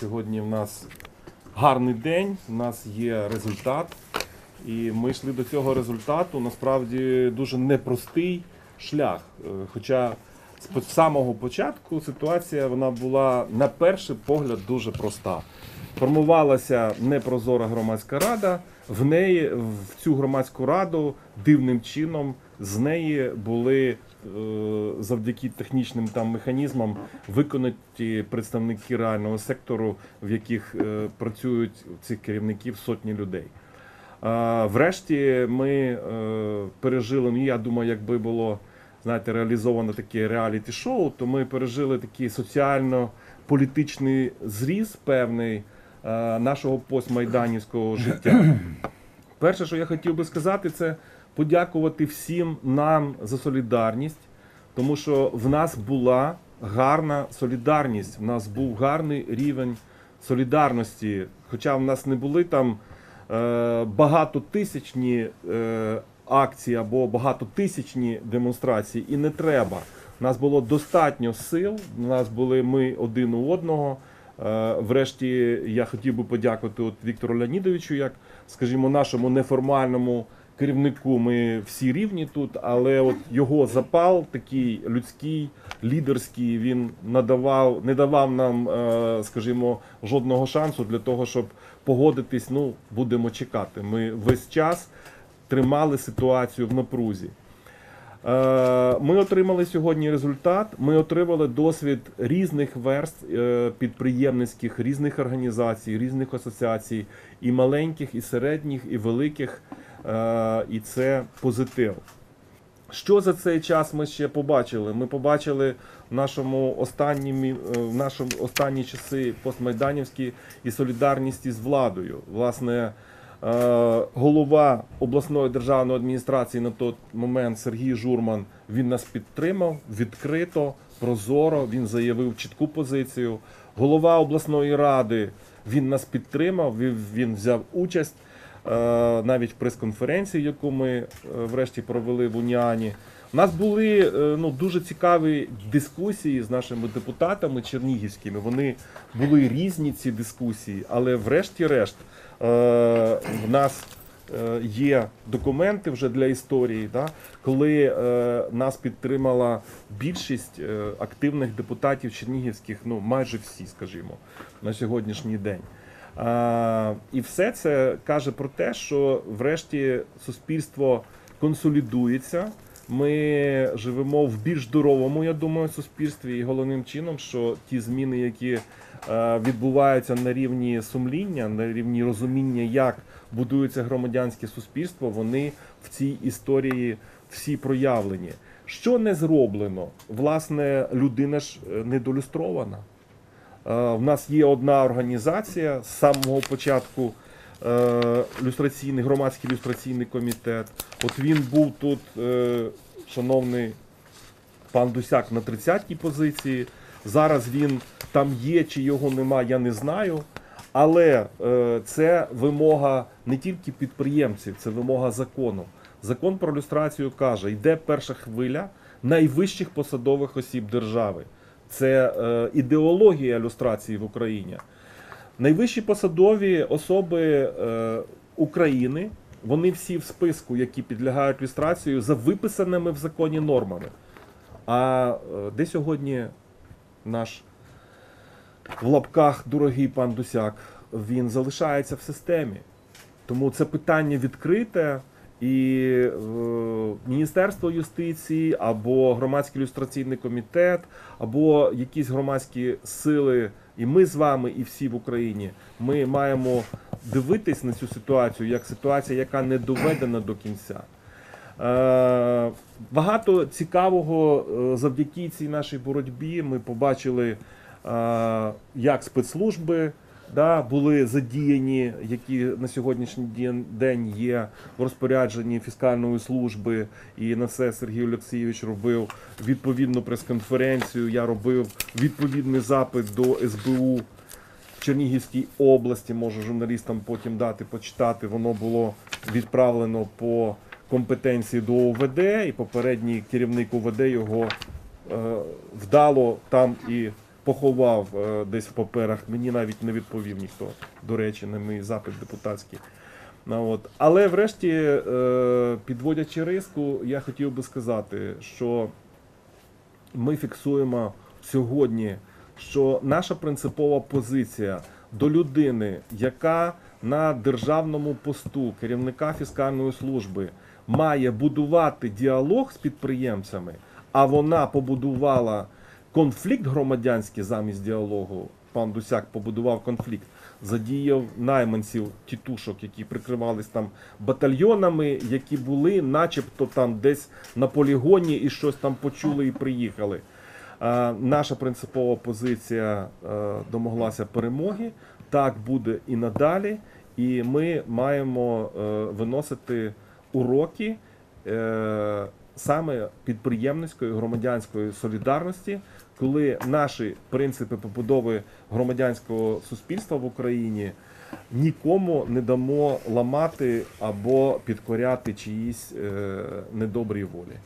Сьогодні в нас гарний день, у нас є результат. І ми йшли до цього результату насправді дуже непростий шлях. Е, Хоча з самого початку ситуація вона була на перший погляд дуже проста. Формувалася непрозора громадська рада. В неї в цю громадську раду дивним чином з неї були е, завдяки технічним там механізмам виконані представники реального сектору, в яких е, працюють цих керівників сотні людей. Врешті ми е, пережили, ну я думаю, якби було знаєте, реалізовано таке реаліті-шоу, то ми пережили такий соціально-політичний зріз певний нашого постмайданівського життя. Перше, що я хотів би сказати, це подякувати всім нам за солідарність, тому що в нас була гарна солідарність, в нас був гарний рівень солідарності. Хоча в нас не були там е, багатотисячні е, акції або багатотисячні демонстрації, і не треба. У нас було достатньо сил, у нас були ми один у одного. Е, Врешті я хотів би подякувати от Віктору Леонідовичу, як, скажімо, нашому неформальному керівнику. Ми всі рівні тут, але от його запал такий людський, лідерський, він надавав, не давав нам, е, скажімо, жодного шансу для того, щоб погодитись. Ну, будемо чекати. Ми весь час тримали ситуацію в напрузі. Е, Ми отримали сьогодні результат. Ми отримали досвід різних верст е, підприємницьких, різних організацій, різних асоціацій, і маленьких, і середніх, і великих. Е, І це позитив. Що за цей час ми ще побачили? Ми побачили в нашому останні, в нашому останні часи постмайданівські і солідарність із владою. Власне, е, голова обласної державної адміністрації на той момент Сергій Журман він нас підтримав відкрито, прозоро. Він заявив чітку позицію. Голова обласної ради він нас підтримав. Він, взяв участь е, навіть в прес-конференції, яку ми е, врешті провели в Уніані. У нас були е, ну, дуже цікаві дискусії з нашими депутатами чернігівськими. Вони були різні ці дискусії, але врешті-решт е, в нас е, є документи вже для історії, да, коли е, нас підтримала більшість е, активних депутатів чернігівських, ну майже всі, скажімо, на сьогоднішній день. А, і все це каже про те, що врешті суспільство консолідується. Ми живемо в більш здоровому, я думаю, суспільстві, і головним чином, що ті зміни, які е, відбуваються на рівні сумління, на рівні розуміння, як будується громадянське суспільство, вони в цій історії всі проявлені. Що не зроблено? Власне, людина ж е, недолюстрована. Е, В нас є одна організація з самого початку е, люстраційний, громадський люстраційний комітет. От він був тут, е, шановний пан Дусяк, на 30-й позиції. Зараз він там є чи його нема, я не знаю. Але це вимога не тільки підприємців, це вимога закону. Закон про люстрацію каже, йде перша хвиля найвищих посадових осіб держави. Це е, ідеологія люстрації в Україні. Найвищі посадові особи е, України, вони всі в списку, які підлягають люстрацію, за виписаними в законі нормами. А е, де сьогодні наш в лапках дорогий пан Дусяк? Він залишається в системі. Тому це питання відкрите, і е, Міністерство юстиції або громадський люстраційний комітет, або якісь громадські сили, і ми з вами, і всі в Україні, ми маємо дивитись на цю ситуацію як ситуація, яка не доведена до кінця. Е, Багато цікавого е, завдяки цій нашій боротьбі ми побачили, е, як спецслужби да, були задіяні, які на сьогоднішній день є в розпорядженні фіскальної служби. І на це Сергій Олексійович робив відповідну прес-конференцію. Я робив відповідний запит до СБУ в Чернігівській області. Можу журналістам потім дати почитати. Воно було відправлено по компетенції до ОВД, і попередній керівник ОВД його е, вдало там і поховав е, десь в паперах. Мені навіть не відповів ніхто, до речі, на мій запит депутатський. Ну, от. Але врешті, е, підводячи риску, я хотів би сказати, що ми фіксуємо сьогодні, що наша принципова позиція до людини, яка на державному посту керівника фіскальної служби має будувати діалог з підприємцями, а вона побудувала конфлікт громадянський замість діалогу. Пан Дусяк побудував конфлікт, задіяв найманців тітушок, які прикривались там батальйонами, які були, начебто там десь на полігоні і щось там почули і приїхали. Е, Наша принципова позиція е, домоглася перемоги. Так буде і надалі. І ми маємо е, виносити уроки е, саме підприємницької громадянської солідарності, коли наші принципи побудови громадянського суспільства в Україні нікому не дамо ламати або підкоряти чиїсь е, недобрій волі.